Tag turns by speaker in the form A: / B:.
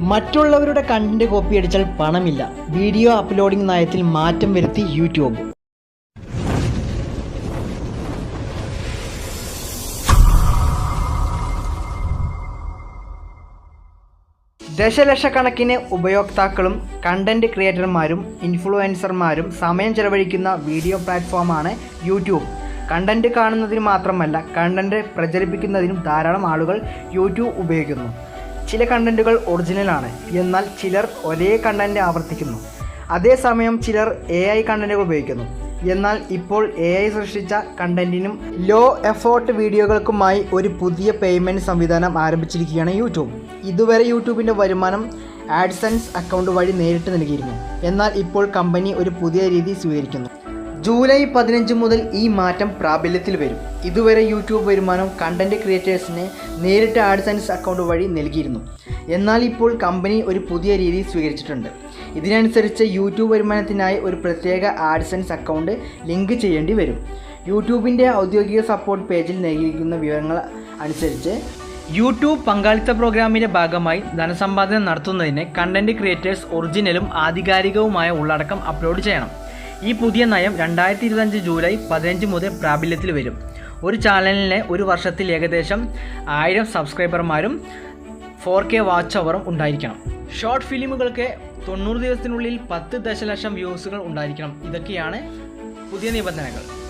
A: മറ്റുള്ളവരുടെ content copy അടിച്ചാൽ പണമില്ല. വീഡിയോ അപ്ലോഡിംഗ് നയത്തിൽ മാറ്റം വരുത്തി യൂട്യൂബ്. ദശലക്ഷക്കണക്കിന് ഉപയോക്താക്കളും കണ്ടന്റ് ക്രിയേറ്റർമാരും ഇൻഫ്ലുവൻസർമാരും സമയം ചെലവഴിക്കുന്ന വീഡിയോ പ്ലാറ്റ്ഫോമാണ് യൂട്യൂബ്. കണ്ടന്റ് കാണുന്നതിന് മാത്രമല്ല കണ്ടന്റ് പ്രചരിപ്പിക്കുന്നതിനും ധാരാളം ആളുകൾ യൂട്യൂബ് ഉപയോഗിക്കുന്നു. ചില കണ്ടന്റുകൾ ഒറിജിനലാണ് എന്നാൽ ചിലർ ഒരേ കണ്ടന്റ് ആവർത്തിക്കുന്നു. അതേസമയം ചിലർ എ ഐ കണ്ടന്റുകൾ ഉപയോഗിക്കുന്നു. എന്നാൽ ഇപ്പോൾ എ ഐ സൃഷ്ടിച്ച കണ്ടന്റിനും ലോ എഫോർട്ട് വീഡിയോകൾക്കുമായി ഒരു പുതിയ പേയ്മെന്റ് സംവിധാനം ആരംഭിച്ചിരിക്കുകയാണ് യൂട്യൂബ്. ഇതുവരെ യൂട്യൂബിന്റെ വരുമാനം ആഡ്സൻസ് അക്കൗണ്ട് വഴി നേരിട്ട് നൽകിയിരുന്നു. എന്നാൽ ഇപ്പോൾ കമ്പനി ഒരു പുതിയ രീതി സ്വീകരിക്കുന്നു. ജൂലൈ പതിനഞ്ച് മുതൽ ഈ മാറ്റം പ്രാബല്യത്തിൽ വരും. ഇതുവരെ യൂട്യൂബ് വരുമാനം കണ്ടന്റ് ക്രിയേറ്റേഴ്സിന് നേരിട്ട് ആഡ്സൻസ് അക്കൗണ്ട് വഴി നൽകിയിരുന്നു. എന്നാൽ ഇപ്പോൾ കമ്പനി ഒരു പുതിയ രീതി സ്വീകരിച്ചിട്ടുണ്ട്. ഇതിനനുസരിച്ച് യൂട്യൂബ് വരുമാനത്തിനായി ഒരു പ്രത്യേക ആഡ്സൻസ് അക്കൗണ്ട് ലിങ്ക് ചെയ്യേണ്ടി വരും. യൂട്യൂബിന്റെ ഔദ്യോഗിക സപ്പോർട്ട് പേജിൽ നൽകിയിരിക്കുന്ന വിവരങ്ങൾ അനുസരിച്ച് യൂട്യൂബ് പങ്കാളിത്ത പ്രോഗ്രാമിന്റെ ഭാഗമായി ധനസമ്പാദനം നടത്തുന്നതിന് കണ്ടന്റ് ക്രിയേറ്റേഴ്സ് ഒറിജിനലും ആധികാരികവുമായ ഉള്ളടക്കം അപ്ലോഡ് ചെയ്യണം. ഈ പുതിയ നയം രണ്ടായിരത്തി ഇരുപത്തഞ്ച് ജൂലൈ പതിനഞ്ച് മുതൽ പ്രാബല്യത്തിൽ വരും. ഒരു ചാനലിന് ഒരു വർഷത്തിൽ ഏകദേശം ആയിരം സബ്സ്ക്രൈബർമാരും ഫോർ കെ വാച്ച് അവറും ഉണ്ടായിരിക്കണം. ഷോർട്ട് ഫിലിമുകൾക്ക് തൊണ്ണൂറ് ദിവസത്തിനുള്ളിൽ പത്ത് ദശലക്ഷം വ്യൂസുകൾ ഉണ്ടായിരിക്കണം. ഇതൊക്കെയാണ് പുതിയ നിബന്ധനകൾ.